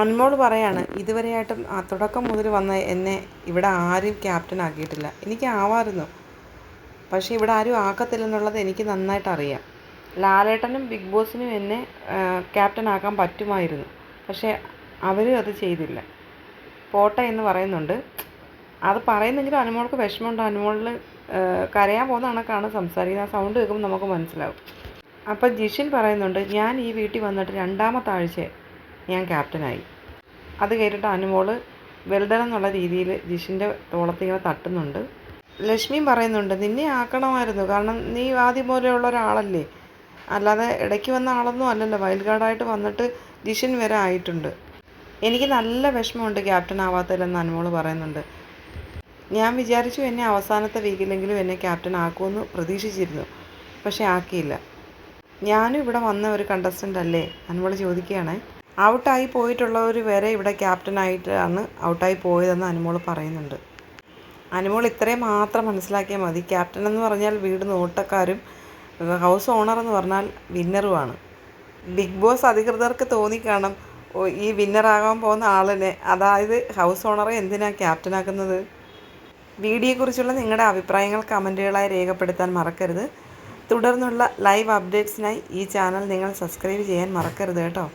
അൻമോൾ പറയാണ് ഇതുവരെയായിട്ടും ആ തുടക്കം മുതൽ വന്ന എന്നെ ഇവിടെ ആരും ക്യാപ്റ്റൻ ആക്കിയിട്ടില്ല. എനിക്ക് ആവാമായിരുന്നു. പക്ഷേ ഇവിടെ ആരും ആക്കത്തില്ലെന്നുള്ളത് എനിക്ക് നന്നായിട്ട് അറിയാം. ലാലേട്ടനും ബിഗ് ബോസിനും എന്നെ ക്യാപ്റ്റൻ ആക്കാൻ പറ്റുമായിരുന്നു. പക്ഷേ അവരും അത് ചെയ്തില്ല. പോട്ടെ എന്ന് പറയുന്നുണ്ട്. അത് പറയുന്നെങ്കിലും അനുമോൾക്ക് വിഷമമുണ്ട്. അനുമോളിൽ കരയാൻ പോകുന്ന കണക്കാണ് സംസാരിക്കുന്നത്. ആ സൗണ്ട് കേൾക്കുമ്പോൾ നമുക്ക് മനസ്സിലാവും. അപ്പം ജിഷിൻ പറയുന്നുണ്ട് ഞാൻ ഈ വീട്ടിൽ വന്നിട്ട് രണ്ടാമത്തെ ആഴ്ച ഞാൻ ക്യാപ്റ്റനായി. അത് കേട്ടിട്ട് അനുമോൾ വെൽഡൻ എന്നുള്ള രീതിയിൽ ജിഷിന്റെ തോളത്ത് ഇങ്ങനെ തട്ടുന്നുണ്ട്. ലക്ഷ്മി പറയുന്നുണ്ട് നിന്നെ ആക്കണമായിരുന്നു കാരണം നീ ആദ്യം പോലെയുള്ള ഒരാളല്ലേ. അല്ലാതെ ഇടയ്ക്ക് വന്ന ആളൊന്നും അല്ലല്ലോ വൈൽഡ് കാർഡായിട്ട് വന്നിട്ട് ജിഷിൻ വരെ ആയിട്ടുണ്ട്. എനിക്ക് നല്ല വിഷമമുണ്ട് ക്യാപ്റ്റൻ ആവാത്തതിലെന്ന് അനുമോൾ പറയുന്നുണ്ട്. ഞാൻ വിചാരിച്ചു എന്നെ അവസാനത്തെ വീക്കിലെങ്കിലും എന്നെ ക്യാപ്റ്റൻ ആക്കുമെന്ന് പ്രതീക്ഷിച്ചിരുന്നു പക്ഷേ ആക്കിയില്ല. ഞാനും ഇവിടെ വന്ന ഒരു കണ്ടസ്റ്റന്റ് അല്ലേ? അനുമോൾ ചോദിക്കുകയാണ്. ഔട്ടായി പോയിട്ടുള്ളവർ വരെ ഇവിടെ ക്യാപ്റ്റനായിട്ടാണ് ഔട്ടായി പോയതെന്ന് അനുമോൾ പറയുന്നുണ്ട്. അനുമോൾ ഇത്രയും മാത്രം മനസ്സിലാക്കിയാൽ മതി. ക്യാപ്റ്റൻ എന്ന് പറഞ്ഞാൽ വീട് നോട്ടക്കാരും ഹൗസ് ഓണർ എന്ന് പറഞ്ഞാൽ വിന്നറുമാണ്. ബിഗ് ബോസ് അധികൃതർക്ക് തോന്നിക്കാണും ഈ വിന്നറാകാൻ പോകുന്ന ആളിനെ. അതായത് ഹൗസ് ഓണറെ എന്തിനാണ് ക്യാപ്റ്റനാക്കുന്നത്? വീഡിയോയെക്കുറിച്ചുള്ള നിങ്ങളുടെ അഭിപ്രായങ്ങൾ കമന്റുകളായി രേഖപ്പെടുത്താൻ മറക്കരുത്. തുടർന്നുള്ള ലൈവ് അപ്ഡേറ്റ്സിനായി ഈ ചാനൽ നിങ്ങൾ സബ്സ്ക്രൈബ് ചെയ്യാൻ മറക്കരുത് കേട്ടോ.